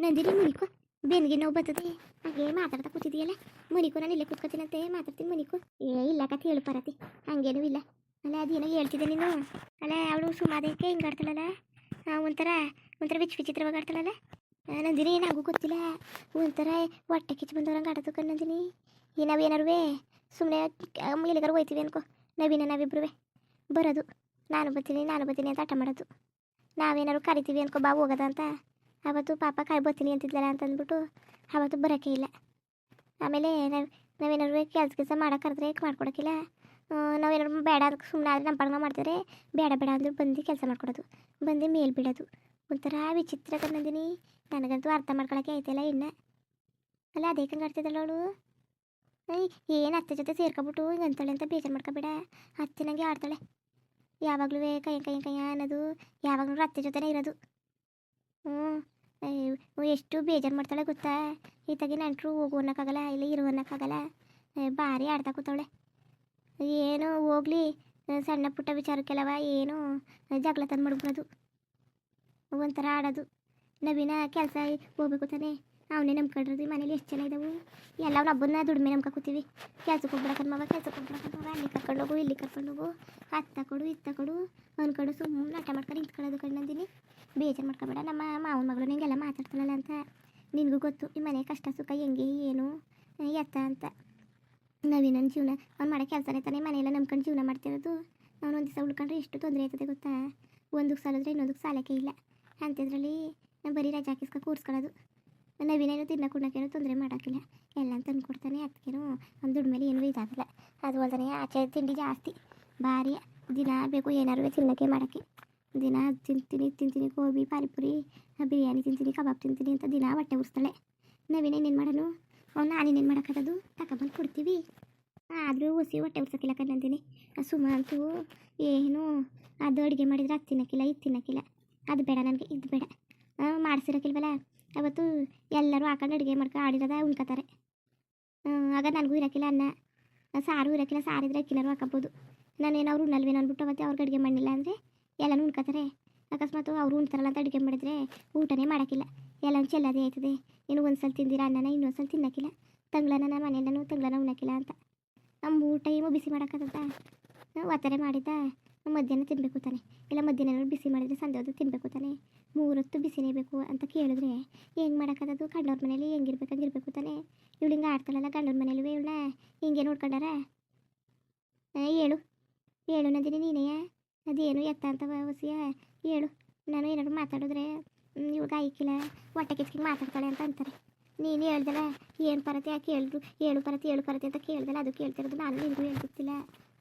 ನಂದಿನಿ ಮುನಿಕೋ, ಬೆನ್ಗೆ ನೋವು ಬರ್ತದೆ. ಹಾಗೆ ಮಾತಾಡ್ತಾ ಕೂತಿದೆಯಲ್ಲ ಮುನಿಕೋ ನಾನು ಇಲ್ಲೇ ಕೂತ್ಕೊತೀನಂತೆ ಮಾತಾಡ್ತೀನಿ ಮುನಿಕೋ. ಏ, ಇಲ್ಲ ಕತೆ ಹೇಳು ಪರತಿ ಹಂಗೇನೂ ಇಲ್ಲ. ಅಲ್ಲ, ಅದೇನೋ ಹೇಳ್ತಿದ್ದೆ ನೀನು. ಅಲ್ಲ, ಅವಳು ಸುಮಾದಕ್ಕೆ ಹಿಂಗೆ ಆಡ್ತಾಳಲ್ಲ? ಒಂಥರ ಒಂಥರ ವಿಚ್ ವಿಚಿತ್ರವಾಗಿ ಆಡ್ತಾಳಲ್ಲ? ನಂದಿನಿ ಏನಾಗೂ ಗೊತ್ತಿಲ್ಲ. ಒಂಥರ ಹೊಟ್ಟೆ ಕಿಚ್ಚು ಬಂದವ್ರಂಗೆ ಆಡೋದು ಕಣ್ ನಂದಿನಿ. ಈ ನಾವೇನಾರುವೆ ಸುಮ್ಮನೆ ಎಲ್ಲಿಗಾರು ಹೋಯ್ತೀವಿ ಅನ್ಕೋ. ನವೀನ ನಾವಿಬ್ರುವೆ. ಬರೋದು. ನಾನು ಬರ್ತೀನಿ ನಾನು ಬರ್ತೀನಿ ಅಂತ ಆಟ ಮಾಡೋದು. ನಾವೇನಾರು ಕರಿತೀವಿ ಅನ್ಕೋ, ಬಾ, ಹೋಗೋದ ಅಂತ. ಅವತ್ತು ಪಾಪ ಕಾಯಿ ಬರ್ತೀನಿ ಅಂತಿದ್ಲಲ್ಲ ಅಂತ ಅಂದ್ಬಿಟ್ಟು ಅವತ್ತು ಬರೋಕ್ಕೆ ಇಲ್ಲ. ಆಮೇಲೆ ನಾವು ನಾವೇನಾದ್ರು ಕೆಲಸ ಕೆಲಸ ಮಾಡೋಕ್ಕಾದ್ರೆ ಮಾಡ್ಕೊಡೋಕ್ಕಿಲ್ಲ ನಾವೇನಾದ್ರು ಬೇಡ ಅಂತ ಸುಮ್ಮನೆ ಆದರೆ ನಮ್ಮ ಪಡಂಗ ಮಾಡ್ತಾರೆ. ಬೇಡ ಬೇಡ ಅಂದ್ರೆ ಬಂದು ಕೆಲಸ ಮಾಡ್ಕೊಡೋದು. ಬಂದು ಮೇಲೆ ಬಿಡೋದು. ಒಂಥರ ವಿಚಿತ್ರ ಕನ್ನಂದಿನಿ ನನಗಂತೂ ಅರ್ಥ ಮಾಡ್ಕೊಳಕ್ಕೆ ಆಯ್ತಲ್ಲ ಇನ್ನ. ಅಲ್ಲ, ಅದೇ ಕಂಗೆ ಆಡ್ತಿದ್ದಲ್ಲ ಅವಳು? ಏನು ಅತ್ತೆ ಜೊತೆ ಸೇರ್ಕೊಬಿಟ್ಟು ಹಿಂಗೆ ಅಂತಾಳೆ ಅಂತ ಬೇಜಾರು ಮಾಡ್ಕೊಬೇಡ. ಅತ್ತೆ ನನಗೆ ಆಡ್ತಾಳೆ. ಯಾವಾಗಲೂ ಕೈ ಕೈ ಕೈ ಅನ್ನೋದು. ಯಾವಾಗಲೂ ಅತ್ತೆ ಜೊತೆನೇ ಇರೋದು. ಹ್ಞೂ ಎಷ್ಟು ಬೇಜಾರು ಮಾಡ್ತಾಳೆ ಗೊತ್ತಾ? ಈತಾಗಿ ನೆಂಟರು ಹೋಗು ಅನ್ನೋಕ್ಕಾಗಲ್ಲ ಇಲ್ಲ ಇರು ಅನ್ನೋಕ್ಕಾಗಲ್ಲ. ಭಾರಿ ಆಡ್ತಾ ಕೂತವಳೆ. ಏನು ಹೋಗ್ಲಿ, ಸಣ್ಣ ಪುಟ್ಟ ವಿಚಾರಕ್ಕೆಲ್ಲವ ಏನು ಜಗಳ ತಂದು ಮಾಡ್ಬಿಡೋದು ಒಂಥರ ಆಡೋದು. ನವೀನ ಕೆಲಸ ಹೋಗ್ಬೇಕು ತಾನೆ? ಅವನೇ ಈ ಮನೇಲಿ ಎಷ್ಟು ಜನ ಇದಾವೆ? ಎಲ್ಲ ಅವ್ನ ಹಬ್ಬನ ದುಡಿಮೆ ನಂಬ್ಕೊತೀವಿ ಕೆಲ್ಸಕ್ಕೆ ಹೋಗ್ಬಿಡಕನ್ ಮಗ ಕೆಲ್ಸಕ್ಕೆ ಹೋಗ್ಬಿಡಕನ್ ಮಗ ಅಲ್ಲಿ ಕರ್ಕೊಂಡು ಹೋಗು ಇಲ್ಲಿ ಕರ್ಕೊಂಡೋಗು ಹತ್ತ ಕೊಡು, ಇತ್ತ ಕೊಡು. ಅನ್ಕೊಂಡು ಸುಮ್ಮನೆ ಆಟ ಮಾಡ್ಕೊಂಡು ನಿಂತ್ಕೊಳ್ಳೋದು ಕಣ್ಣಂದಿನಿ ಬೇಜಾರು ಮಾಡ್ಕೊಬೇಡ, ನಮ್ಮ ಮಾವನ ಮಗಳು ನಿಂಗೆಲ್ಲ ಮಾತಾಡ್ತಾಳಲ್ಲ ಅಂತ. ನಿನಗೂ ಗೊತ್ತು, ಈ ಮನೆ ಕಷ್ಟ, ಸುಖ ಹೆಂಗೆ, ಏನು, ಎತ್ತ ಅಂತ. ನವೀನನ ಜೀವನ, ಅವ್ನು ಮಾಡೋ ಕೆಲಸನೇ ತಾನೆ ಮನೆಯೆಲ್ಲ ನಂಬ್ಕೊಂಡು ಜೀವನ ಮಾಡ್ತಿರೋದು. ಅವ್ನು ಒಂದು ದಿವಸ ಉಳ್ಕೊಂಡ್ರೆ ಎಷ್ಟು ತೊಂದರೆ ಆಯ್ತದೆ ಗೊತ್ತಾ? ಒಂದಕ್ಕೆ ಸಾಲಿದ್ರೆ ಇನ್ನೊಂದಕ್ಕೆ ಸಾಲಕ್ಕೆ ಇಲ್ಲ. ಅಂಥದ್ರಲ್ಲಿ ಬರೀ ರಜೆ ಹಾಕಿಸ್ಕೊ ಕೂರ್ಸ್ಕೊಳ್ಳೋದು. ನವೀನೇನು ತಿನ್ನೋ ಕುಣ್ಣಕ್ಕೇನು ತೊಂದರೆ ಮಾಡೋಕ್ಕಿಲ್ಲ. ಎಲ್ಲ ತಂದು ಕೊಡ್ತಾನೆ ಅದಕ್ಕೇನು ಒಂದು ದುಡ್ಡು ಮೇಲೆ ಏನೂ ಇದಾಗಲ್ಲ. ಅದು ಅಲ್ಲದೆ ಆಚೆ ತಿಂಡಿ ಜಾಸ್ತಿ. ಭಾರಿ ದಿನ ಬೇಕು ಏನಾರು ತಿನ್ನೋಕ್ಕೆ ಮಾಡೋಕ್ಕೆ. ದಿನ ಅದು ತಿಂತೀನಿ ತಿಂತೀನಿ, ಗೋಬಿ, ಪಾನಿಪುರಿ, ಬಿರಿಯಾನಿ ತಿಂತೀನಿ, ಕಬಾಬ್ ತಿಂತೀನಿ ಅಂತ ದಿನ ಹೊಟ್ಟೆ ಉರಿಸ್ತಾಳೆ. ನವೀನ ಇನ್ನೇನು ಮಾಡೋನು ಅವ್ನು ನಾನೇನೇನು ಮಾಡೋಕ್ಕದು ತಗೊಬಂದು ಕೊಡ್ತೀವಿ. ಆದರೂ ಹುಸಿ ಹೊಟ್ಟೆ ಉರ್ಸೋಕ್ಕಿಲ್ಲ ಕಣ್ಣಂತೀನಿ ಸುಮ ಅಂತೂ ಏನು ಅದು ಅಡುಗೆ ಮಾಡಿದರೆ ಅದು ತಿನ್ನೋಕ್ಕಿಲ್ಲ, ಇದು ತಿನ್ನೋಕ್ಕಿಲ್ಲ. ಅದು ಬೇಡ ನನಗೆ, ಇದು ಬೇಡ. ಮಾಡಿಸಿರೋಕ್ಕಿಲ್ವಲ್ಲ? ಅವತ್ತು ಎಲ್ಲರೂ ಹಾಕೊಂಡು ಅಡುಗೆ ಮಾಡ್ಕೊಂಡು ಆಡಿರೋದ ಉಣ್ಕೋತಾರೆ. ಆಗ ನನಗೂ ಇರೋಕ್ಕಿಲ್ಲ ಅನ್ನ. ಸಾರು ಇರೋಕ್ಕಿಲ್ಲ ಸಾರಿದ್ರೆ ಅಕ್ಕಿನಾರು ಹಾಕೋಬೋದು. ನಾನೇನು ಅವ್ರು ಉಣ್ಣಲ್ವೇನು ಅಂದ್ಬಿಟ್ಟು ಮತ್ತೆ ಅವ್ರಿಗೆ ಅಡುಗೆ ಮಾಡಲಿಲ್ಲ ಅಂದರೆ ಎಲ್ಲನೂ ಉಣ್ಕೋತಾರೆ. ಅಕಸ್ಮಾತ್ ಅವರು ಉಣ್ತಾರಲ್ಲ ಅಂತ ಅಡುಗೆ ಮಾಡಿದ್ರೆ ಊಟನೇ ಮಾಡೋಕ್ಕಿಲ್ಲ ಎಲ್ಲ ಚೆಲ್ಲದೇ ಆಯ್ತದೆ. ಇನ್ನು ಒಂದು ಸಲ ತಿಂದಿರ ಅನ್ನನ ಇನ್ನೊಂದು ಸಲ ತಿನ್ನೋಕ್ಕಿಲ್ಲ ತಂಗ್ಳನ ನಾನು ಮನೆಯಲ್ಲೂ ತಂಗ್ಳನ ಉಣ್ಣಕ್ಕಿಲ್ಲ ಅಂತ. ನಮ್ಮ ಊಟ ಟೈಮು ಬಿಸಿ ಮಾಡೋಕ್ಕದ ಒತ್ತರೆ ಮಾಡಿದ್ದ. ಮಧ್ಯಾಹ್ನ ತಿನ್ನಬೇಕು ತಾನೆ. ಇಲ್ಲ ಮಧ್ಯಾಹ್ನ ಬಿಸಿ ಮಾಡಿದರೆ ಸಂಜೆ ಹೊತ್ತು ತಿನ್ನಬೇಕು ತಾನೆ. ಮೂರೊತ್ತು ಬಿಸಿನೇ ಬೇಕು ಅಂತ ಕೇಳಿದ್ರೆ, ಹೆಂಗೆ ಮಾಡೋಕ್ಕದು ಗಂಡವ್ರ ಮನೇಲಿ ಹೆಂಗಿರ್ಬೇಕಂಗಿರ್ಬೇಕು ತಾನೆ? ಇವಳು ಹಿಂಗೆ ಆಡ್ತಾಳಲ್ಲ ಗಂಡವ್ರ ಮನೇಲಿ ಇವಳ ಹಿಂಗೆ ನೋಡ್ಕೊಂಡಾರ? ಹೇಳು. ಹೇಳು ನಂದಿನಿ, ನೀನೇ? ಅದೇನು ಎತ್ತ ಅಂತ ವಸಿಯ? ಹೇಳು. ನಾನು ಏನಾದ್ರು ಮಾತಾಡಿದ್ರೆ ಇವಳು ಐಕಿಲ್ಲ ಹೊಟ್ಟೆ ಕೆಚ್ಚಿಗೆ ಮಾತಾಡ್ತಾಳೆ ಅಂತ ಅಂತಾರೆ. ನೀನು ಹೇಳ್ದಲ್ಲ, ಏನು ಪರತೆ? ಯಾಕೆ ಹೇಳಿದ್ರು ಹೇಳು ಪರತೆ ಹೇಳು ಪರತೆ ಅಂತ ಕೇಳ್ದಲ್ಲ, ಅದು ಕೇಳ್ತಿರೋದು ನಾನು ನಿನಗೂ ಹೇಳ್ತಿರ್ತಿಲ್ಲ.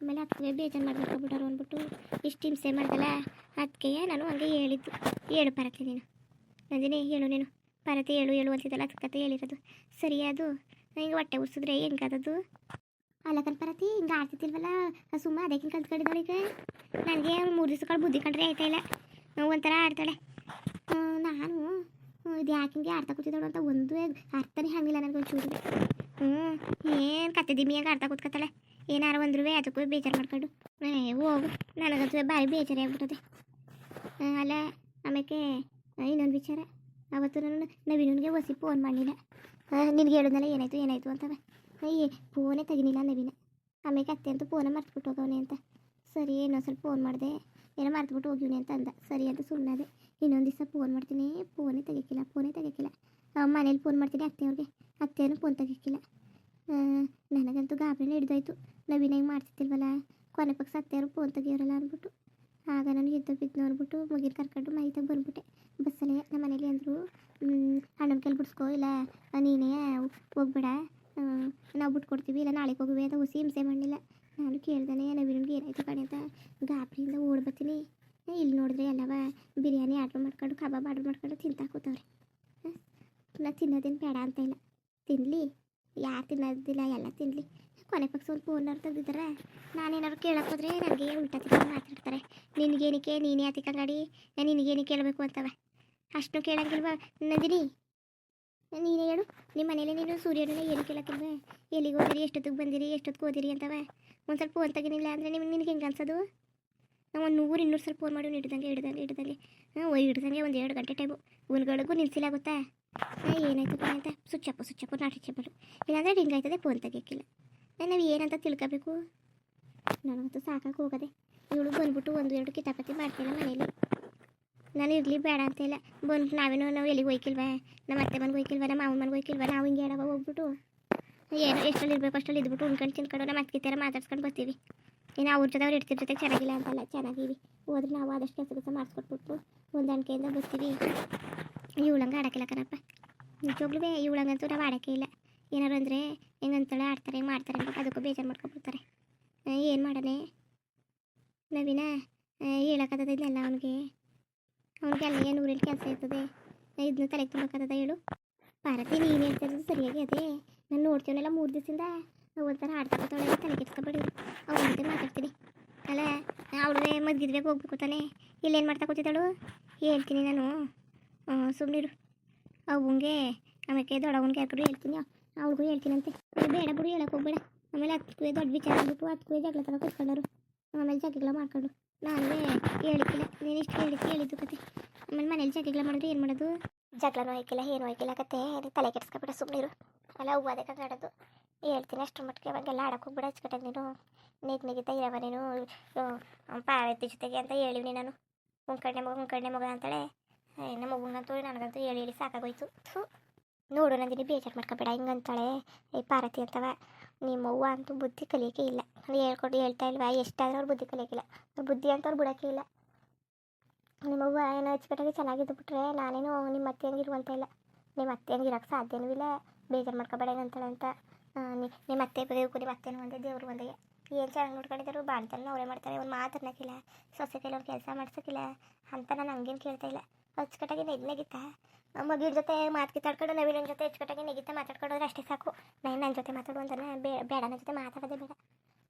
ಆಮೇಲೆ ಅದಕ್ಕೆ ಬೇಜಾರು ಬಿಡೋರು ಅಂದ್ಬಿಟ್ಟು ಇಷ್ಟು ಹಿಂಸೆ ಮಾಡ್ದಲ್ಲ? ಅದಕ್ಕೆ ನಾನು ಹಂಗೆ ಹೇಳಿದ್ದು. ಹೇಳು ಪರತೆ ನೀನು. ನಂದಿನಿ, ಹೇಳು ನೀನು. ಪರತೆ ಹೇಳು ಹೇಳು ಅಂತಿದ್ದಲ್ಲ, ಅದಕ್ಕೆ ಕತೆ ಹೇಳಿರೋದು. ಸರಿ ಅದು. ಹಿಂಗೆ ಹೊಟ್ಟೆ ಉರ್ಸಿದ್ರೆ ಹೆಂಗದದು ಅಲ್ಲ ಕಲ್ಪರತಿ ಹಿಂಗೆ ಆಡ್ತಿದ್ದಿಲ್ವಲ್ಲ ಸುಮ್ಮ ಅದಕ್ಕೆ ಕಲ್ತ್ಕೊಂಡಿದ್ದಾಳೆ ಈಗ. ನನಗೆ ಮೂರು ದಿವಸಗಳು ಬುದ್ಧಿ ಕಂಡ್ರೆ ಆಯ್ತಾ ಇಲ್ಲ. ಒಂಥರ ಆಡ್ತಾಳೆ. ನಾನು ಇದು ಯಾಕೆ ಹಿಂಗೆ ಆಡ್ತಾ ಕೂತಿದ್ದಾಳು ಅಂತ ಒಂದು ಅರ್ಥನೇ ಹಂಗಿಲ್ಲ ನನಗೆ ಒಂಚೂರು. ಹ್ಞೂ ಏನು ಕತ್ತಿದ್ದೀಮಿ ಹಂಗೆ ಆಡ್ತಾ ಕೂತ್ಕೊತಾಳೆ ಏನಾರು ಒಂದ್ರೂ ಅದಕ್ಕೂ ಬೇಜಾರು ಮಾಡ್ಕೊಂಡು ಹೋಗು. ನನಗಂತೂ ಭಾರಿ ಬೇಜಾರಿ ಆಗ್ಬಿಟ್ಟದೆ. ಅಲ್ಲ ಆಮೇಲೆ ಇನ್ನೊಂದು ವಿಚಾರ. ಅವತ್ತು ನಾನು ನವೀನನಿಗೆ ಹೊಸಿ ಫೋನ್ ಮಾಡಲಿಲ್ಲ. ನಿನಗೆ ಹೇಳಿದ್ನಲ್ಲ, ಏನಾಯ್ತು ಏನಾಯ್ತು ಅಂತವೆ. ಏ ಫೋನೇ ತೆಗಿನಿಲ್ಲ ನವೀನ. ಆಮೇಲೆ ಅತ್ತೆ ಅಂತೂ ಫೋನೇ ಮರ್ತ್ಬಿಟ್ಟು ಹೋಗವನೆ ಅಂತ. ಸರಿ, ಏನೋ ಸ್ವಲ್ಪ ಫೋನ್ ಮಾಡಿದೆ. ಏನೋ ಮರ್ತ್ಬಿಟ್ಟು ಹೋಗಿವ್ನಿ ಅಂತ ಅಂದ. ಸರಿ ಅಂತ ಸುಮ್ಮನೆ ಇನ್ನೊಂದು ದಿವಸ ಫೋನ್ ಮಾಡ್ತೀನಿ. ಫೋನೇ ತೆಗಿಕ್ಕಿಲ್ಲ ಫೋನೇ ತೆಗಿಕ್ಕಿಲ್ಲ ಮನೇಲಿ ಫೋನ್ ಮಾಡ್ತೀನಿ ಅತ್ತೆಯವ್ರಿಗೆ. ಅತ್ತೆನೂ ಫೋನ್ ತೆಗಿಕ್ಕಿಲ್ಲ ನನಗಂತೂ ಗಾಬರಿನೇ ಹಿಡ್ದಾಯ್ತು. ನವೀನ ಹಿಂಗೆ ಮಾಡ್ತಿದ್ದಿಲ್ವಲ್ಲ, ಕೊನೆ ಪಕ್ಕ ಅತ್ತೆಯವರು ಫೋನ್ ತೆಗಿಯೋರಲ್ಲ ಅಂದ್ಬಿಟ್ಟು. ಆಗ ನಾನು ಎದ್ದು ಬಿದ್ದು ನೋಡ್ಬಿಟ್ಟು ಮುಗಿನ ಕರ್ಕೊಂಡು ಮೈತಾಗ ಬಂದ್ಬಿಟ್ಟೆ. ಬಸ್ಸಲ್ಲೇ ನಮ್ಮ ಮನೇಲಿ ಅಂದರು ಅಣ್ಣನ ಕೈಲಿ ಬಿಡಿಸ್ಕೋ, ಇಲ್ಲ, ನೀನೇ ಹೋಗ್ಬೇಡ. ನಾವು ಬಿಟ್ಕೊಡ್ತೀವಿ, ಇಲ್ಲ, ನಾಳೆಗೆ ಹೋಗುವೆ ಅಂತ ಹುಸಿ ಹಿಂಸೆ ಮಾಡಲಿಲ್ಲ. ನಾನು ಕೇಳ್ದಾನೆ, ನವೀನಿಗೆ ಏನಾಯ್ತು ಕಣೆ ಅಂತ ಗಾಬರಿಯಿಂದ ಓಡ್ಬತ್ತೀನಿ ಇಲ್ಲಿ ನೋಡಿದ್ರೆ ಎಲ್ಲವ ಬಿರಿಯಾನಿ ಆರ್ಡ್ರ್ ಮಾಡ್ಕೊಂಡು, ಕಬಾಬ್ ಆರ್ಡ್ರ್ ಮಾಡ್ಕೊಂಡು ತಿಂತಾ ಕೂತವ್ರೆ. ನಾ ತಿನ್ನೋದೇನು ಬೇಡ ಅಂತ ಇಲ್ಲ. ತಿನ್ನಲಿ ಯಾರು ತಿನ್ನೋದಿಲ್ಲ, ಎಲ್ಲ ತಿನ್ನಲಿ ಕೊನೆ ಪಕ್ಷ ಒಂದು ಫೋನವ್ರು ತೆಗ್ದಿದ್ದಾರೆ ನಾನೇನಾದ್ರು ಕೇಳಕ್ಕೆ ಹೋದ್ರೆ ನನಗೆ ಉಲ್ಟಾ ತಿಕ್ಕ ಮಾತಾಡ್ತಾರೆ. ನಿನಗೇನಕ್ಕೆ, ನೀನೇ ಗಾಡಿ ನಿನಗೇನು ಕೇಳಬೇಕು ಅಂತವ. ಅಷ್ಟು ಕೇಳಂಗಿಲ್ವಾ ನಂದಿನಿ? ನೀನೇ ಹೇಳು. ನಿಮ್ಮ ಮನೇಲಿ ನೀನು ಸೂರ್ಯನ ಏನು ಕೇಳಕ್ಕಿಲ್ವೇ ಎಲ್ಲಿಗೆ ಹೋದಿರಿ ಎಷ್ಟೊತ್ತಿಗೆ ಬಂದಿರಿ, ಎಷ್ಟೊತ್ತಿಗೆ ಓದಿರಿ ಅಂತವ? ಒಂದು ಸ್ವಲ್ಪ ಫೋನ್ ತೆಗಿನಿಲ್ಲ ಅಂದರೆ ನಿಮ್ಗೆ ನಿನಗೆ ಹೆಂಗೆ ಅನ್ಸೋದು? ಒಂದು ನೂರು ಇನ್ನೂರು ಸಲ ಫೋನ್ ಮಾಡಿ ಹಿಡ್ದಂಗೆ ಹಿಡ್ದಂಗೆ ಹಿಡ್ದಂಗೆ. ಹಾಂ ಹಿಡ್ದಂಗೆ ಒಂದು ಎರಡು ಗಂಟೆ ಟೈಮು ಒಂದ್ಗಳಿಗೂ ನಿಲ್ಸಿಲ್ಲ ಗೊತ್ತಾ ಹಾಂ, ಏನಾಯ್ತು ಅಂತ ಸುಚ್ಚಪ್ಪ ಸುಚ್ಚಪ್ಪ ನಾಟಿ ಚಪ್ಪಲು ಇಲ್ಲಾಂದರೆ ರಿಂಗ್ ಆಯ್ತದೆ ಫೋನ್ ತೆಗಿಯಕ್ಕಿಲ್ಲ. ನಾವು ಏನಂತ ತಿಳ್ಕೊಬೇಕು? ನನಗಂತೂ ಸಾಕಾಗಿ ಹೋಗದೆ. ಇವಳು ಬಂದ್ಬಿಟ್ಟು ಒಂದು, ಎರಡು ಕಿತಾಪತಿ ಮಾಡ್ತಿಲ್ಲ ಮನೇಲಿ. ನಾನು ಇರಲಿ ಬೇಡ ಅಂತ ಇಲ್ಲ. ಬಂದು, ನಾವೇನೋ, ನಾವು ಎಲ್ಲಿಗೆ ಹೋಯ್ಕಿಲ್ವ? ನಮ್ಮ ಅತ್ತೆ ಮನೆಗೆ ಹೋಯ್ಕಿಲ್ವ? ನಮ್ಮ ಮಾವನ ಮನೆಗೆ ಹೋಯ್ಕಿಲ್ವ? ನಾವು ಹಿಂಗೆ ಹೇಳವ ಹೋಗ್ಬಿಟ್ಟು. ಏನು ಎಷ್ಟಲ್ಲಿ ಇರಬೇಕು ಅಷ್ಟಲ್ಲಿ ಇದ್ಬಿಟ್ಟು ಉಣ್ಕೊಂಡು ತಿನ್ಕೊಂಡು ನಮ್ಮ ಅತ್ತಿಗೆ ಥರ ಮಾತಾಡ್ಸ್ಕೊಂಡು ಬರ್ತೀವಿ. ಇನ್ನು ಅವ್ರ ಜೊತೆ ಅವ್ರು ಇಡ್ತಿರ್ ಜೊತೆ ಚೆನ್ನಾಗಿಲ್ಲ ಅಂತಲ್ಲ ಚೆನ್ನಾಗಿವಿ ಹೋದ್ರೆ ನಾವು ಆದಷ್ಟು ಕೆಲಸ ಕೆಲಸ ಮಾಡಿಸ್ಕೊಟ್ಬಿಟ್ಟು ಹೊಂದಾಣಿಕೆಯಿಂದ ಬರ್ತೀವಿ. ಇವಳಂಗೆ ಇಲ್ಲ ಕಣಪ್ಪ. ನಿಜವಾಗ್ಲೂ ಇವಳಂಗಂತೂ ನಾವು ಆಡೋಕ್ಕೆ ಇಲ್ಲ. ಏನಾರು ಅಂದರೆ ಹೆಂಗಂತಾಳೆ ಆಡ್ತಾರೆ, ಮಾಡ್ತಾರೆ ಅಂತ ಅದಕ್ಕೂ ಬೇಜಾರು ಮಾಡ್ಕೊಬಿಡ್ತಾರೆ. ಏನು ಮಾಡೋಣ ನವೀನ ಹೇಳೋಕ್ಕದ ಇದನ್ನೆಲ್ಲ ಅವನಿಗೆ? ಅವ್ನಿಗೆ ಅಲ್ಲ ಏನು ಊರಲ್ಲಿ ಕೆಲಸ ಇರ್ತದೆ? ಇದನ್ನ ತಲೆಗೆ ತುಂಬಕ್ಕದ ಹೇಳು? ಭಾರತಿ ನೀನು ಹೇಳ್ತಿರೋದು ಸರಿಯಾಗಿ ಅದೇ. ನಾನು ನೋಡ್ತೀವನೆಲ್ಲ ಮೂರು ದಿವಸದಿಂದ? ಒಂಥರ ಆಡ್ತಾಳೆ ತಲೆ ಕೆಡ್ಸ್ಕೊಬೇಡಿ ಅವ್ರ ಜೊತೆ ಮಾತಾಡ್ತೀನಿ. ಅಲ್ಲ ಅವ್ರೇ ಮದ್ಗಿದ್ವೆ ಹೋಗ್ಬೇಕು ತಾನೆ. ಇಲ್ಲೇನು ಮಾಡ್ತಾ ಕೂತಿದ್ದಾಳು? ಹೇಳ್ತೀನಿ ನಾನು. ಸುಮ್ಮನಿರು ಅವಂಗೆ ಆಮೇಲೆ ದೊಡ್ಡವನ್ಗೆ ಯಾರು ಹೇಳ್ತೀನಿ ಅವ್ರಿಗೂ ಹೇಳ್ತೀನಂತೆ. ಬೇಡ ಬಿಡು ಹೇಳಕ್ಕೆ ಹೋಗ್ಬೇಡ. ಆಮೇಲೆ ಅದಕ್ಕೂ ದೊಡ್ಡ ವಿಚಾರ ಆಗ್ಬಿಟ್ಟು ಅದಕ್ಕೂ ಜಗಳ ಥರ ಕೂತ್ಕೊಂಡರು ಆಮೇಲೆ ಜಗಳ ಮಾಡ್ಕೊಂಡು ನಾನೇ ಹೇಳಿಕ್ಕಿಲ್ಲ. ನೀನು ಇಷ್ಟು ಹೇಳಿ ಹೇಳಿದ್ದು ಕತೆ. ಆಮೇಲೆ ಮನೇಲಿ ಜಗಳ ಮಾಡಿದ್ರೆ ಏನು ಮಾಡೋದು? ಜಗಳನೂ ಆಯ್ಕಿಲ್ಲ ಏನು ಆಯ್ಕಿಲ್ಲ ಕತೆ. ತಲೆ ಕೆಡ್ಸ್ಕೊಬೇಡ ಸುಮ್ಮನಿರು ಅಲ್ಲ ಹೂವು ಅದಕ್ಕೆ ಆಡೋದು ಹೇಳ್ತೀನಿ ಅಷ್ಟು ಮಟ್ಟಿಗೆ ಅವಾಗೆಲ್ಲ ಆಡಕ್ಕೆ ಹೋಗ್ಬಿಡ ಹಚ್ಕಟ್ಟಾಗ ನೀನು. ನೆಗ್ ನೀಗಿದ್ದ ಇರವ ನೀನು. ಪಾರ್ವತಿ ಜೊತೆಗೆ ಅಂತ ಹೇಳಿವ್ನಿ ನಾನು. ಉಂಕಣ್ಣೆ ಮಗ ಉಂಕಣ್ಣೆ ಮಗ ಅಂತಾಳೆ. ನಮ್ಮ ಮಗುನಂತೂ ನನಗಂತೂ ಹೇಳಿ ಹೇಳಿ ಸಾಕಾಗೋಯ್ತು. ಥೂ. ನೋಡು ನಂದಿನಿ, ಬೇಜಾರು ಮಾಡ್ಕೊಬೇಡ, ಹಿಂಗಂತಾಳೆ. ಏ, ಪಾರ್ವತಿ ಅಂತವ ನಿಮ್ಮ ಅವ್ವ ಅಂತೂ ಬುದ್ಧಿ ಕಲಿಯೋಕೆ ಇಲ್ಲ. ನಾನು ಹೇಳ್ಕೊಂಡು, ಹೇಳ್ತಾ ಇಲ್ವಾ? ಎಷ್ಟಾದ್ರೂ ಅವ್ರು ಬುದ್ಧಿ ಕಲಿಯೋಕಿಲ್ಲ. ಅವ್ರು ಬುದ್ಧಿ ಅಂತ ಅವ್ರು ಬಿಡೋಕ್ಕೆ ಇಲ್ಲ ನಿಮ್ಮವ್ವ ಏನೋ ಅಚ್ಚುಕಟ್ಟಾಗಿ ಚೆನ್ನಾಗಿದ್ದು ಬಿಟ್ರೆ ನಾನೇನು ನಿಮ್ಮ ಅತ್ತೆ ಹಂಗಿರುವಂತ ಇಲ್ಲ. ನಿಮ್ಮ ಅತ್ತೆ ಹಂಗಿರೋಕ್ಕೆ ಸಾಧ್ಯನೂ ಇಲ್ಲ. ಬೇಜಾರು ಮಾಡ್ಕೊಬೇಡ, ಏನಂತಾಳೆ ಅಂತ. ನಿಮ್ಮ ಅತ್ತೆ ಬೇಕು ನಿಮ್ಮ ಅತ್ತೆನೂ ಒಂದೇ ದೇವ್ರು ಒಂದೇ. ಏನು ಚೆನ್ನಾಗಿ ನೋಡ್ಕೊಂಡಿದ್ದಾರೆ ಬಾಳ್ತಾನೆ ಅವರೇ ಮಾಡ್ತಾರೆ. ಒಂದು ಮಾತನ್ನಕ್ಕಿಲ್ಲ ಸೊಸೆ ಕೈಲಿ ಕೆಲಸ ಮಾಡ್ಸೋಕ್ಕಿಲ್ಲ ಅಂತ ನಾನು ಹಂಗೇನು ಕೇಳ್ತಾ ಇಲ್ಲ. ಅಚ್ಚುಕಟ್ಟಾಗಿ ನೆಗ್ ನೆಗಿತಾ. ಮಗಿನ ಜೊತೆ ಮಾತು ಕಿತ್ತಾಡ್ಕೊಂಡು ನವೀನ ಜೊತೆ ಅಚ್ಚುಕಟ್ಟಾಗಿ ನೆಗಿತಾ ಮಾತಾಡ್ಕೊಂಡ್ರೆ ಅಷ್ಟೇ ಸಾಕು. ನಾನು ನನ್ನ ಜೊತೆ ಮಾತಾಡು ಅಂತಾನೆ ಬೇ- ಬೇಡ ನನ್ನ ಜೊತೆ ಮಾತಾಡೋದೇ ಬೇಡ.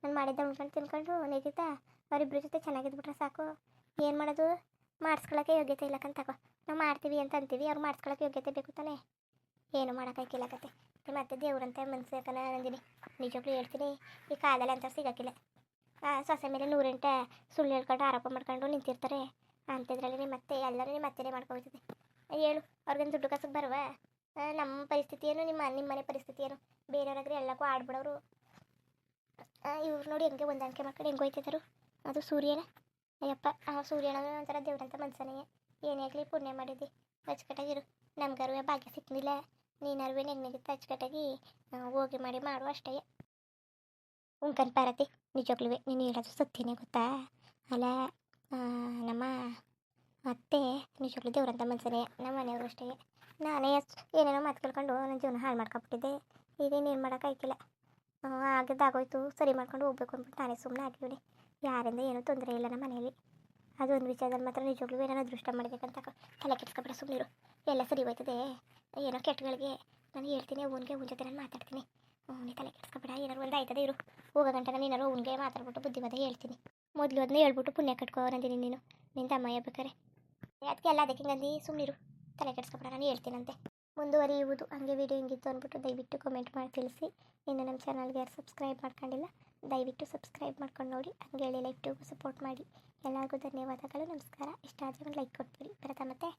ನಾನು ಮಾಡಿದ್ದ ಉಣ್ಕೊಂಡು, ತಿನ್ಕೊಂಡು, ನೆಗಿತಾ. ಅವರಿಬ್ಬರ ಜೊತೆ ಚೆನ್ನಾಗಿದ್ಬಿಟ್ರೆ ಸಾಕು. ಏನು ಮಾಡೋದು? ಮಾಡಿಸ್ಕೊಳಕ್ಕೆ ಯೋಗ್ಯತೆ ಇಲ್ಲ ತಗೋ. ನಾವು ಮಾಡ್ತೀವಿ ಅಂತ ಅಂತೀವಿ. ಅವ್ರು ಮಾಡಿಸ್ಕೊಳಕ್ಕೆ ಯೋಗ್ಯತೆ ಬೇಕು ತಾನೇ. ಏನು ಮಾಡೋಕ್ಕಾಗಿಲ್ಲ ಕತೆ. ಮತ್ತೆ ದೇವ್ರಂತ ಮನ್ಸು ಯಾಕನ ನಂದಿನಿ ನಿಜಕ್ಕೂ ಹೇಳ್ತೀನಿ, ಈ ಕಾಲದಲ್ಲಿ ಅಂತ ಸಿಗಕ್ಕಿಲ್ಲ. ಸೊಸೆ ಮೇಲೆ ನೂರೆಂಟೆ ಸುಳ್ಳು ಹೇಳ್ಕೊಂಡು ಆರೋಪ ಮಾಡ್ಕೊಂಡು ನಿಂತಿರ್ತಾರೆ. ಅಂಥದ್ರಲ್ಲಿ ನಿಮ್ಮ ಅತ್ತೆ ಎಲ್ಲರೂ ನಿಮ್ಮ ಅತ್ತೆನೇ ಮಾಡ್ಕೊಳ್ತಿದೆ ಹೇಳು ಅವ್ರಿಗೇನು ದುಡ್ಡು ಕಸಕ್ಕೆ ಬರುವ? ನಮ್ಮ ಪರಿಸ್ಥಿತಿ ಏನು ನಿಮ್ಮ ನಿಮ್ಮ ಮನೆ ಪರಿಸ್ಥಿತಿ ಏನು ಬೇರೆಯವ್ರಾದ್ರೆ ಎಲ್ಲಕ್ಕೂ ಆಡ್ಬಿಡೋರು. ಇವ್ರು ನೋಡಿ ಹೆಂಗೆ ಹೊಂದಾಣಿಕೆ ಮಾಡ್ಕೊಂಡು ಹೆಂಗೆ ಹೋಯ್ತಿದ್ರು? ಅದು ಸೂರ್ಯನ. ಅಯ್ಯಪ್ಪ, ಆ ಸೂರ್ಯನ ಒಂಥರ ದೇವ್ರಂತ ಮನ್ಸನೇ ಏನೇ ಆಗಲಿ ಪುಣ್ಯ ಮಾಡಿದ್ದಿ. ಅಚ್ಚುಕಟ್ಟಾಗಿರು ನಮ್ಗಾರು ಭಾಗ್ಯ ಸಿಕ್ಕಿಲ್ಲ. ನೀನರುವೆ ನೆಗ್ನೆಗಿತ್ತ ಅಚ್ಚುಕಟ್ಟಾಗಿ ಆ, ಹೋಗಿ ಮಾಡಿ ಮಾಡು ಅಷ್ಟೇ. ಉಂಕನ್ ಪಾರತಿ ನಿಜವಾಗ್ಲೂ ನೀನು ಹೇಳೋದು ಸತ್ಯನೇ ಗೊತ್ತಾ? ಅಲ್ಲ ನಮ್ಮ ಅತ್ತೆ ನಿಜವಾಗ್ಲೂ ದೇವ್ರಂತ ಮನ್ಸನೇ ನಮ್ಮ ಮನೆಯವರು ಅಷ್ಟೇ. ನಾನೇ ಏನೇನೋ ಮಾತು ಕೇಳ್ಕೊಂಡು ನನ್ನ ಜೀವನ ಹಾಳು ಮಾಡ್ಕೊಬಿಟ್ಟಿದ್ದೆ. ಈಗೇನು ಮಾಡೋಕ್ಕಾಯ್ತಿಲ್ಲ ಆಗದಾಗೋಯ್ತು ಸರಿ ಮಾಡ್ಕೊಂಡು ಹೋಗ್ಬೇಕು ಅಂದ್ಬಿಟ್ಟು ನಾನೇ ಸುಮ್ಮನೆ ಆಗಿದ್ದೀನಿ. ಯಾರಿಂದ ಏನೂ ತೊಂದರೆ ಇಲ್ಲ ನಮ್ಮ ಮನೇಲಿ ಅದೊಂದು ವಿಚಾರದಲ್ಲಿ ಮಾತ್ರ ನಿಜವಾಗ್ಲೂ ಏನಾರ ಅದೃಷ್ಟ ಮಾಡಬೇಕಂತ ತಲೆ ಕೆಡ್ಸ್ಕೊಬೇಡ ಸುಮ್ಮನಿರು ಎಲ್ಲ ಸರಿ ಹೋಯ್ತದೆ. ಏನೋ ಕೆಟ್ಟಗಳಿಗೆ ನಾನು ಹೇಳ್ತೀನಿ, ಅವನಿಗೆ ಅವನ ಜೊತೆ ನಾನು ಮಾತಾಡ್ತೀನಿ. ಓನಿ ತಲೆ ಕೆಡ್ಸ್ಕೊಬೇಡ ಏನಾರು ಒಂದು ಆಯ್ತದೆ ಇರು. ಹೋಗೋ ಗಂಟೆ ನಾನು ಏನಾರು ಅವನಿಗೆ ಮಾತಾಡ್ಬಿಟ್ಟು ಬುದ್ಧಿವಾದ ಹೇಳ್ತೀನಿ. ಮೊದಲು ಅದನ್ನ ಹೇಳ್ಬಿಟ್ಟು ಪುಣ್ಯ ಕಟ್ಕೋ ನಂದಿನಿ ನೀನು ನಿಂದ ಅಮ್ಮ ಹೇಳ್ಬೇಕಾರೆ ಅದಕ್ಕೆ ಎಲ್ಲ ಅದಕ್ಕೆ ಹಿಂಗಂದು ಸುಮ್ಮನಿರು ತಲೆ ಕೆಡ್ಸ್ಕೊಬೇಡ, ನಾನು ಹೇಳ್ತೀನಂತೆ. ಮುಂದುವರಿಯುವುದು, ಹಂಗೆ ವಿಡಿಯೋ ಹಿಂಗಿತ್ತು ಅಂದ್ಬಿಟ್ಟು ದಯವಿಟ್ಟು ಕಮೆಂಟ್ ಮಾಡಿ ತಿಳಿಸಿ. ಇನ್ನು ನಮ್ಮ ಚಾನಲ್ಗೆ ಯಾರು ಸಬ್ಸ್ಕ್ರೈಬ್ ಮಾಡ್ಕೊಂಡಿಲ್ಲ, ದಯವಿಟ್ಟು ಸಬ್ಸ್ಕ್ರೈಬ್ ಮಾಡ್ಕೊಂಡು ನೋಡಿ. ಹಂಗೆ ಹೇಳಿ ಲೈಕ್ ಟ್ಯೂಬ್ ಸಪೋರ್ಟ್ ಮಾಡಿ. ಎಲ್ಲರಿಗೂ ಧನ್ಯವಾದಗಳು, ನಮಸ್ಕಾರ. ಇಷ್ಟ ಆದರೆ ಒಂದು ಲೈಕ್ ಕೊಟ್ಬಿಡಿ. ಬರತ್ತಾ ಮತ್ತೆ.